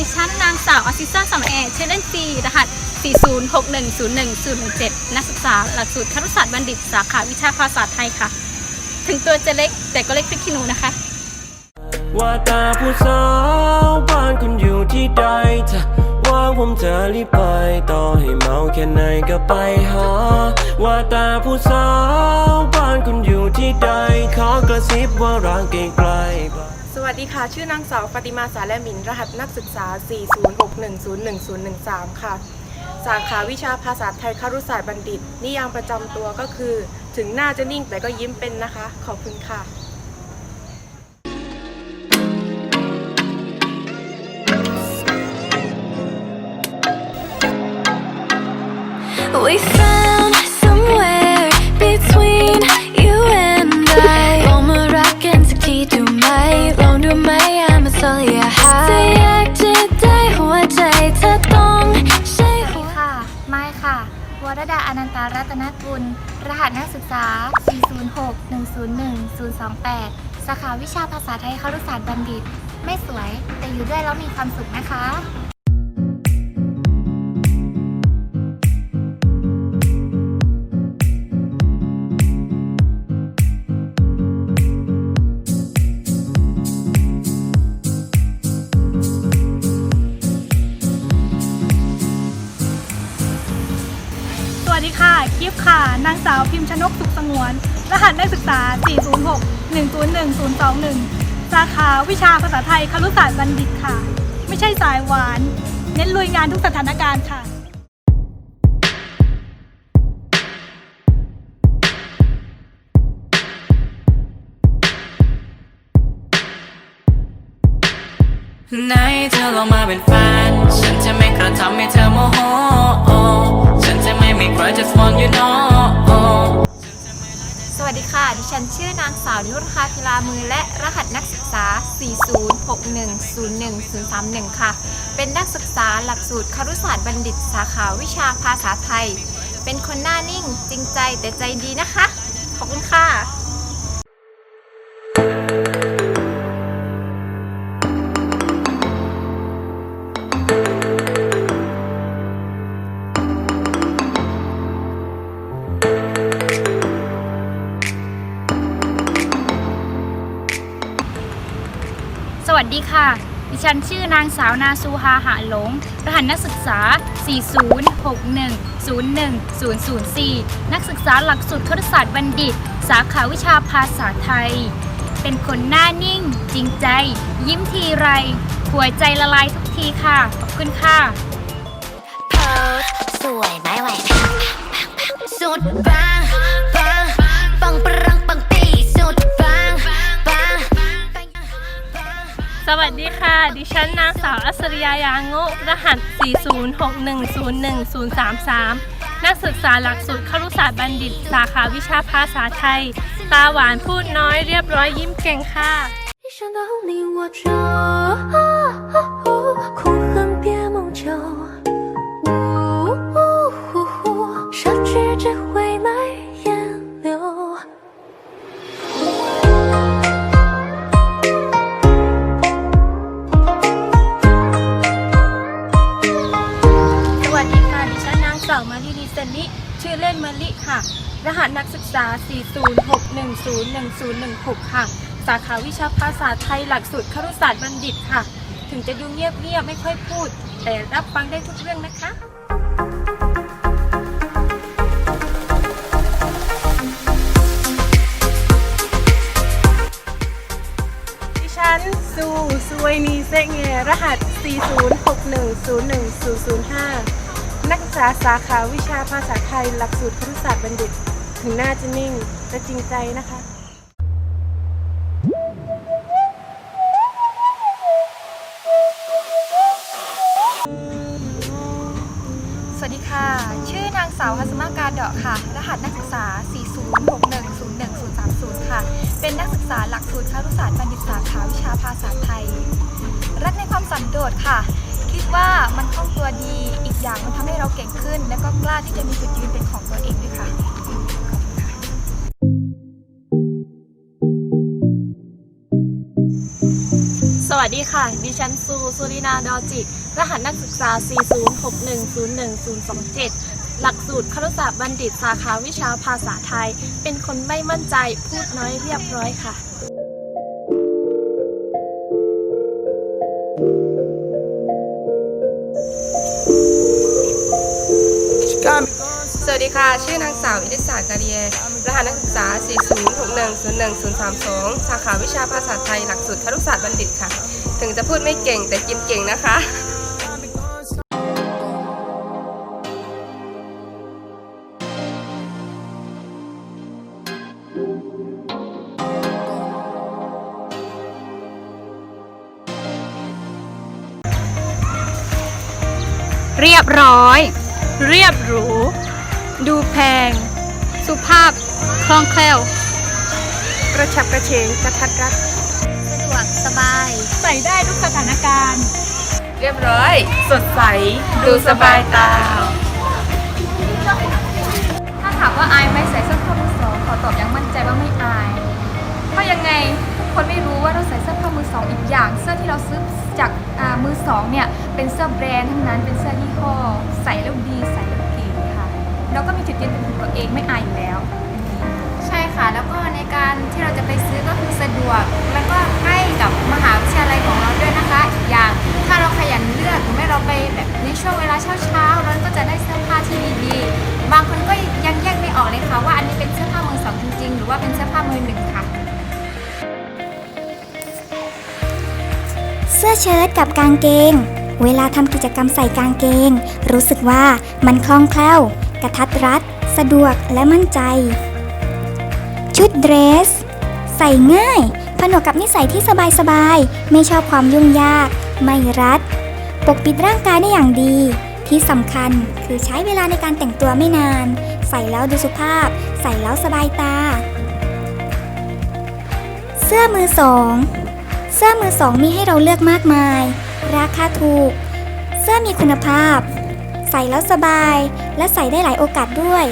ดิฉันนางสาวอาซิซ่าสมแอชื่อเล่นซีรหัส 406101017 นักศึกษาหลักสูตรครุศาสตร์บัณฑิต สาขาวิชาภาษาไทยค่ะ ถึงตัวจะเล็กแต่ก็เล็กพริกขี้หนูนะคะ ว่าตาผู้สาวบ้านคุณอยู่ที่ใดจะ ว่าผมจะรีบไป ต่อให้เมาแค่ไหนก็ไปหา ว่าตาผู้สาวบ้านคุณอยู่ที่ใด ขอกระซิบว่าร้างไกลๆสวัสดีค่ะ ชื่อนางสาวฟาติมาสาแลมิน รหัสนักศึกษา 406101013 ค่ะ สาขาวิชาภาษาไทยครุศาสตร์บัณฑิต นิยามประจำตัวก็คือ ถึงหน้าจะนิ่งแต่ก็ยิ้มเป็นนะคะ ขอบคุณค่ะ We found somewhere between you and I ลองมารักกันสักทีดูไหม ลองดูไหม I'm a solid high จะอยากจะได้หัวใจเธอต้องใช่หัว ค่ะ ไม่ค่ะ วรดาอนันตารัตนกุล รหัสนักศึกษา 406-101-028 สาขาวิชาภาษาไทยครุศาสตร์บัณฑิต ไม่สวย แต่อยู่ด้วยแล้วมีความสุขนะคะ วัสดีค่ะกิฟค่ะ นางสาวพิมพ์ชนกสุขสงวน รหัสนักศึกษา 406 101 021 สาขาวิชาภาษาไทยครุศาสตร์บัณฑิตค่ะ ไม่ใช่สายหวาน เน้นลุยงานทุกสถานการณ์ค่ะไหนเธอลองมาเป็นแฟน ฉันจะไม่กระทำให้เธอโมโห ไม่ใคร just want you know สวัสดีค่ะ ดิฉันชื่อนางสาวนิรุคาพิลามือและรหัสนักศึกษา 406101031 ค่ะ เป็นนักศึกษาหลักสูตรครุศาสตร์บัณฑิตสาขาวิชาภาษาไทย เป็นคนหน้านิ่งจริงใจแต่ใจดีนะคะ ขอบคุณค่ะ สวัสดีค่ะ ดิฉันชื่อนางสาวนาซูฮาหาหลง รหัสนักศึกษา 406101004 นักศึกษาหลักสูตรครุศาสตร์บัณฑิต สาขาวิชาภาษาไทย เป็นคนหน้านิ่ง จริงใจ ยิ้มทีไร หัวใจละลายทุกทีค่ะ ขอบคุณค่ะโพสสวยไม่ไหวสุดปัง สวัสดีค่ะ ดิฉันนางสาวอัศริยายาโงุรหัส 406101033 นักศึกษาหลักสูตรครุศาสตร์บัณฑิต สาขาวิชาภาษาไทย ตาหวานพูดน้อยเรียบร้อยยิ้มเก่งค่ะ 一想到你我就苦恨别梦久，呜呜呼呼，失去只会 406101016 ค่ะ สาขาวิชาภาษาไทยหลักสูตรครุศาสตร์บัณฑิตค่ะ ถึงจะดูเงียบๆไม่ค่อยพูด แต่รับฟังได้ทุกเรื่องนะคะันซูซวยนีเซงเงรหัส 40610105 นักศึกษาสาขาวิชาภาษาไทย หลักสูตรครุศาสตร์บัณฑิต ถึงหน้าจะนิ่งแต่จริงใจนะคะ สวัสดีค่ะ ชื่อนางสาวฮัสมาการเดาะค่ะ รหัสนักศึกษา 406101030 ค่ะ เป็นนักศึกษาหลักสูตรครุศาสตร์บัณฑิตสาขาวิชาภาษาไทย รักในความสันโดษค่ะ คิดว่ามันคล่องตัวดี อีกอย่างมันทำให้เราเก่งขึ้น และก็กล้าที่จะมีจุดยืนเป็นของตัวเองด้วยค่ะ วัสวัสดีค่ะ ดิฉันซูสุรินาดอจิรหัสนักศึกษา 406101027 หลักสูตรครุศาสตร์บัณฑิตสาขาวิชาภาษาไทย เป็นคนไม่มั่นใจ พูดน้อยเรียบร้อยค่ะ วัสดีค่ะ ชื่อนางสาวอิทิสาการเดียรหัสนักศึกษา 40610132 สาขาวิชาภาษาไทยหลักสูตรครุศาสตร์บัณฑิตค่ะ ถึงจะพูดไม่เก่งแต่กินเก่งนะคะเรียบร้อย เรียบรู้ ดูแพง สุภาพคล่องแคล่ว กระชับกระเฉงกระทัดรัดสะดวกสบาย ใส่ได้ทุกสถานการณ์ เรียบร้อย สดใส ดูสบายตา ถ้าถามว่าอายไหมใส่เสื้อผ้ามือสองขอตอบอยังมั่นใจว่าไม่อาย เพราะยังไงทุกคนไม่รู้ว่าเราใส่เสื้อผ้ามือสองอีกอย่าง เสื้อที่เราซื้อจากอ่ามือสองเนี่ยเป็นเสื้อแบรนด์ทั้งนั้นเป็นเสื้อยี่ห้อ ใส่แล้วดีใส่แล้ว เก๋ค่ะเราก็มีจุดยืนเป็นของตัวเองไม่อายอยู่แล้ว ใช่ค่ะ แล้วก็ในการที่เราจะไปซื้อก็คือสะดวก แล้วก็ใกล้กับมหาวิทยาลัยของเราด้วยนะคะอีกอย่างถ้าเราขยันเลือกหรือไม่เราไปแบบในช่วงเวลาเช้าๆเราก็จะได้เสื้อผ้าที่ดีๆบางคนก็ยังแยกไม่ออกเลยค่ะว่าอันนี้เป็นเสื้อผ้ามือสองจริงๆ หรือว่าเป็นเสื้อผ้ามือหนึ่งค่ะ เสื้อเชิ้ตกับกางเกง เวลาทำกิจกรรมใส่กางเกง รู้สึกว่ามันคล่องแคล่ว กระทัดรัด สะดวกและมั่นใจ ชุดเดรส ใส่ง่าย ผนวกกับนิสัยที่สบายๆ ไม่ชอบความยุ่งยาก ไม่รัด ปกปิดร่างกายได้อย่างดี ที่สำคัญคือใช้เวลาในการแต่งตัวไม่นาน ใส่แล้วดูสุภาพ ใส่แล้วสบายตา เสื้อมือสองเสื้อมือสองมีให้เราเลือกมากมาย ราคาถูก เสื้อมีคุณภาพ ใส่แล้วสบาย และใส่ได้หลายโอกาสด้วย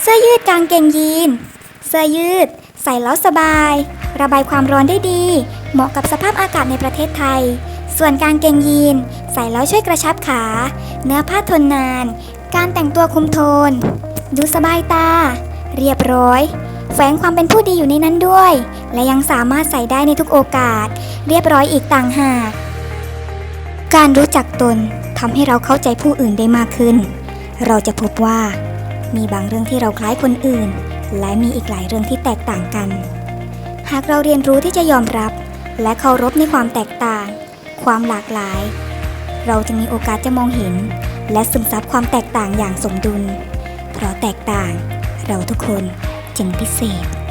เสื้อยืดกางเกงยีน เสื้อยืด ใส่แล้วสบาย ระบายความร้อนได้ดี เหมาะกับสภาพอากาศในประเทศไทย ส่วนกางเกงยีน ใส่แล้วช่วยกระชับขา เนื้อผ้าทนนาน การแต่งตัวคุมโทน ดูสบายตา เรียบร้อยแฝงความเป็นผู้ดีอยู่ในนั้นด้วย และยังสามารถใส่ได้ในทุกโอกาส เรียบร้อยอีกต่างหาก การรู้จักตนำให้เราเข้าใจผู้อื่นได้มากขึ้น เราจะพบว่า มีบางเรื่องที่เราคล้ายคนอื่น และมีอีกหลายเรื่องที่แตกต่างกัน หากเราเรียนรู้ที่จะยอมรับ และเคารพในความแตกต่าง ความหลากหลาย เราจะมีโอกาสจะมองเห็น และซึมซับความแตกต่างอย่างสมดุล เพราะแตกต่าง เราทุกคนจึงพิเศษ